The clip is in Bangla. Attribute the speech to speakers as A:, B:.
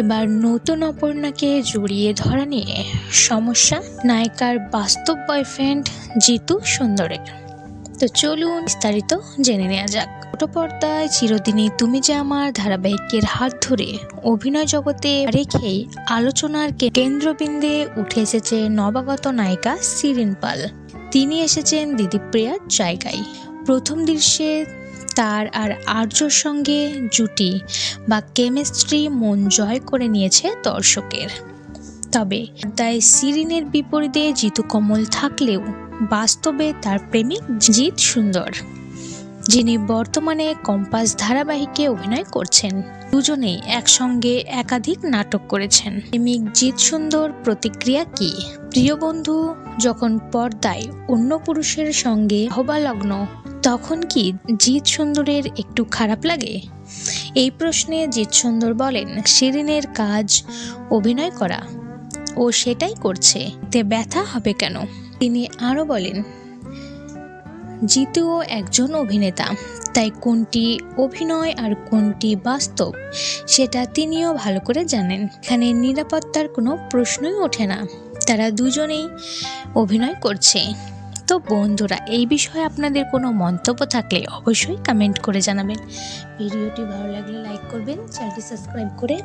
A: এবার নতুন অপর্ণাকে জড়িয়ে ধরা নিয়ে সমস্যা। নায়িকার বাস্তব বয়ফ্রেন্ড জিতু সুন্দরের তো চলুন বিস্তারিত জেনে নেওয়া যাক। ছোট পর্দায় চিরদিনই তুমি যে আমার ধারাবাহিকের হাত ধরে অভিনয় জগতে রেখেই আলোচনার কেন্দ্রবিন্দে উঠে এসেছে নবাগত নায়িকা সিরিন পাল। তিনি এসেছেন দিদিপ্রিয়ার জায়গায়। প্রথম দৃশ্যে তার আর আর্যর সঙ্গে জুটি বা কেমিস্ট্রি মন জয় করে নিয়েছে দর্শকের। তবে তাই সিরিনের বিপরীতে জিতু কমল থাকলেও বাস্তবে তার প্রেমিক জিৎ সুন্দর। যিনি বর্তমানে কম্পাস ধারাবাহিকে অভিনয় করছেন। দুজনেই একসঙ্গে একাধিক নাটক করেছেন। প্রেমিক জিৎ সুন্দর প্রতিক্রিয়া কি? প্রিয় বন্ধু, যখন পর্দায় অন্য পুরুষের সঙ্গে হবালগ্ন, তখন কি জিৎ সুন্দরের একটু খারাপ লাগে? এই প্রশ্নে জিৎ সুন্দর বলেন, শিরিনের কাজ অভিনয় করা। ও সেটাই করছে। তে ব্যথা হবে কেন? তিনি আরও বলেন জিতুও একজন অভিনেতা। তাই কোনটি অভিনয় আর কোনটি বাস্তব, সেটা তিনিও ভালো করে জানেন। এখানে নিরাপত্তার কোনো প্রশ্নই ওঠে না। তারা দুজনেই অভিনয় করছে। তো বন্ধুরা, এই বিষয়ে আপনাদের কোনো মন্তব্য থাকলে অবশ্যই কমেন্ট করে জানাবেন। ভিডিওটি ভালো লাগলে লাইক করবেন, চ্যানেলটি সাবস্ক্রাইব করে